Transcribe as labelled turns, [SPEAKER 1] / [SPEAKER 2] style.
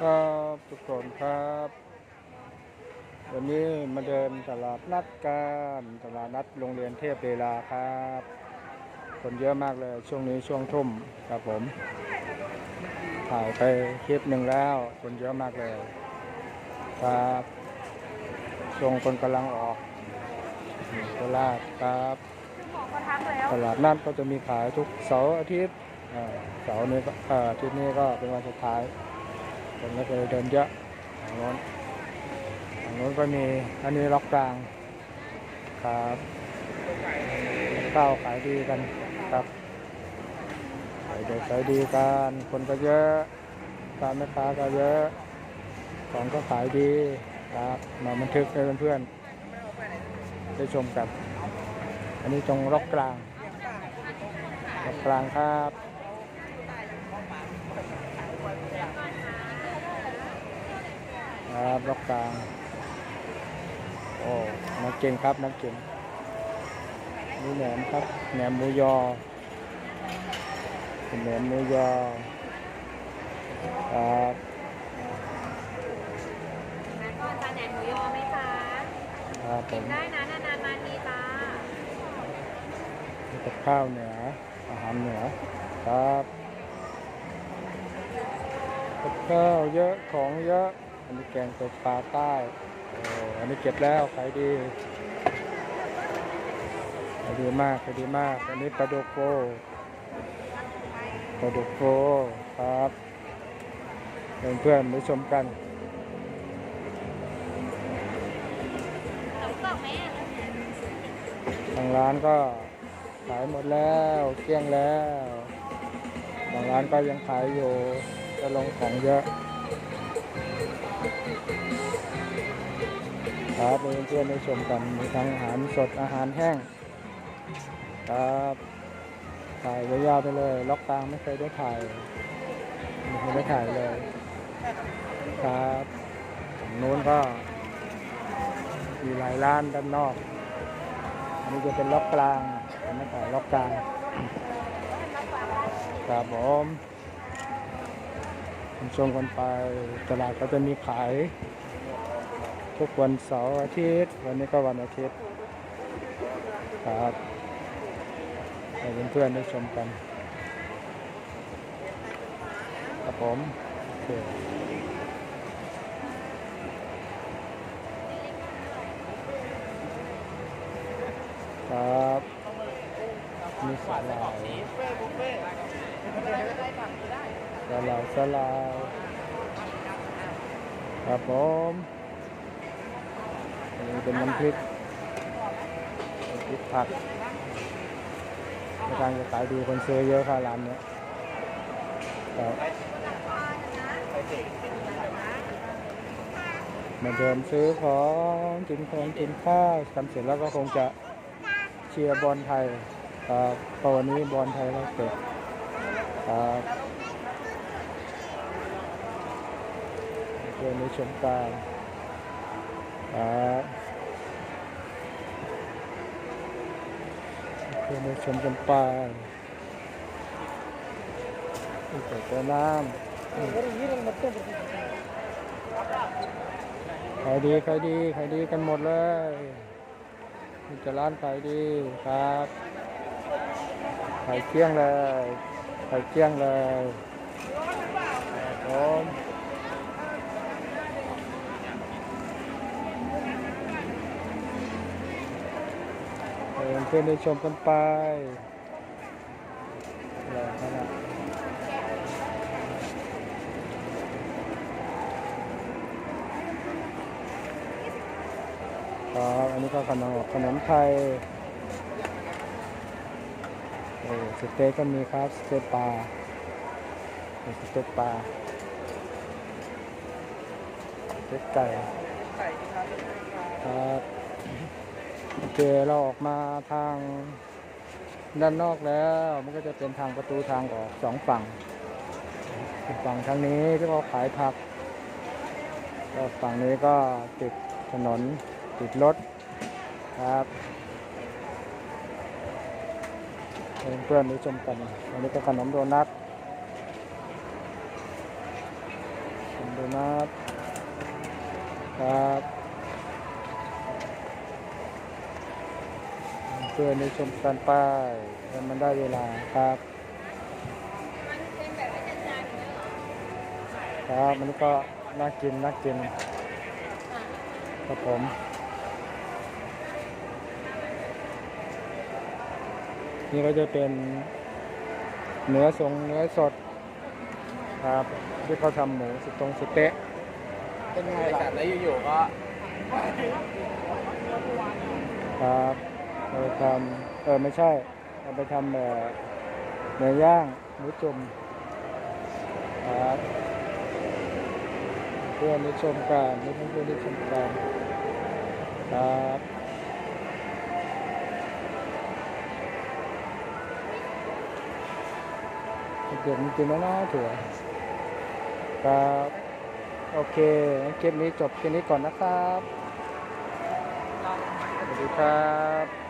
[SPEAKER 1] ครับทุกคนครับ วันนี้มาเดินตลาดนัดกันตลาดนัดโรงเรียนเทพเวลาครับ คนเยอะมากเลย ช่วงนี้ช่วงทุ่มครับผม ถ่ายไปคลิปหนึ่งแล้ว คนเยอะมากเลย ครับช่วงคนกำลังออกโคราชครับ
[SPEAKER 2] หมอเขาทักแล้ว
[SPEAKER 1] ตลาดนัดก็จะมีขายทุกเสาร์อาทิตย์อ่าเสาร์นี้ก็เอ่ออาทิตย์นี้ก็เป็นวันสุดท้าย คนก็เลยเดินเยอะทางโน้นทางโน้นก็มีอันนี้ล็อกกลางครับข้าวขายดีกันครับขายดีขายดีกันคนก็เยอะการแม่ค้าก็เยอะของก็ขายดีครับมาบันทึกให้เพื่อนๆได้ชมกัน อันนี้ตรงล็อกกลางล็อกกลางครับ ครับล็อกกลางโอ้นักเก่งครับนักเก่งนี่แหนมครับแหนมหมูยอเป็นแหนมหมูยอครับ
[SPEAKER 2] แม่ก่อนจานแหนมหมูยอไหมจ๊ะ
[SPEAKER 1] ครับผ
[SPEAKER 2] กิน
[SPEAKER 1] ม
[SPEAKER 2] ได้นะนานๆมาทีจ้า
[SPEAKER 1] นี่กับข้าวเหนืออาหารเหนือครับกับข้าวเยอะของเยอะ อันนี้แกงตัวปลาใต้อันนี้เก็บแล้วขายดีขายดีมากขายดีมาก อันนี้ปลาดุกโฟปลาดุกโฟครับเพื่อนๆไปชมกัน
[SPEAKER 2] หนูตอบไหมอะ
[SPEAKER 1] ทางร้านก็ขายหมดแล้วเกลี้ยงแล้วบางร้านก็ยังขายอยู่จะลงของเยอะ ครับเพื่อนๆได้ชมกันมีทั้งอาหารสดอาหารแห้งครับถ่ายยาวๆไปเลย ล็อกกลางไม่เคยได้ถ่ายไม่เคยได้ถ่ายเลย ครับฝั่งนู้นก็มีหลายร้านด้านนอก อันนี้จะเป็นล็อกกลางผมไม่ขายล็อกกลางครับผมคุณชมกันไปตลาดก็จะมีขาย ทุกวันเสาร์อาทิตย์ วันนี้ก็วันอาทิตย์ครับให้เพื่อนๆได้ชมกันครับผมโอเคครับมีสาหร่ายสาหร่ายสาหร่ายครับผม อันนี้เป็นน้ำพริกน้ำพริกผักในการจะขายดีคนซื้อเยอะค่ะร้านเนี้ยครับมาเดินซื้อของกินของกินข้าวทำเสร็จแล้วก็คงจะเชียร์บอลไทยครับวันนี้บอลไทยเราเตะครับเพื่อนในชมการ ครับเพื่อนในชมกันไปนี่เปิดตัวน้ำขายดีขายดีขายดีกันหมดเลยมีแต่ร้านขายดีครับขายเกี้ยงเลยขายเกี้ยงเลยครับผม เพื่อนได้ชมกันไปรอขนาดครับอันนี้ก็ขนมขนมไทยสเต็กก็มีครับสเต็กปลาสเต็กปลาสเต็กไก่ครับ โอเคเราออกมาทางด้านนอกแล้ว มันก็จะเป็นทางประตูทางออกสองฝั่ง ฝั่งทางนี้ที่เขาขายผักก็ฝั่งนี้ก็ติดถนนติดรถครับเพื่อนๆได้ชมกันอันนี้ก็ขนมโดนัทขนมโดนัทครับ เพื่อนในชมการป้ายให้มันได้เวลาครับ
[SPEAKER 2] มันเป็นแบบไม่จานๆอย่างเงี้ยเหรอ
[SPEAKER 1] ครับมันก็น่ากินน่ากิน
[SPEAKER 2] อะ
[SPEAKER 1] ครับผมนี่ก็จะเป็นเนื้อทรงเนื้อสด ครับ ที่เขาทำหมูสตรงสเต๊ะ
[SPEAKER 3] เป็นไงล่ะแล้วอยู่ๆก็
[SPEAKER 1] ครับ เอาไปทำเออไม่ใช่ เอาไปทำเอ่อเนื้อย่างหมูจุ่มครับเพื่อนได้ชมกันเพื่อนเพื่อนได้ชมกันครับเด็กๆมันกินแล้วนะถั่วครับโอเคงั้นคลิปนี้จบแค่นี้ก่อนนะครับสวัสดีครับ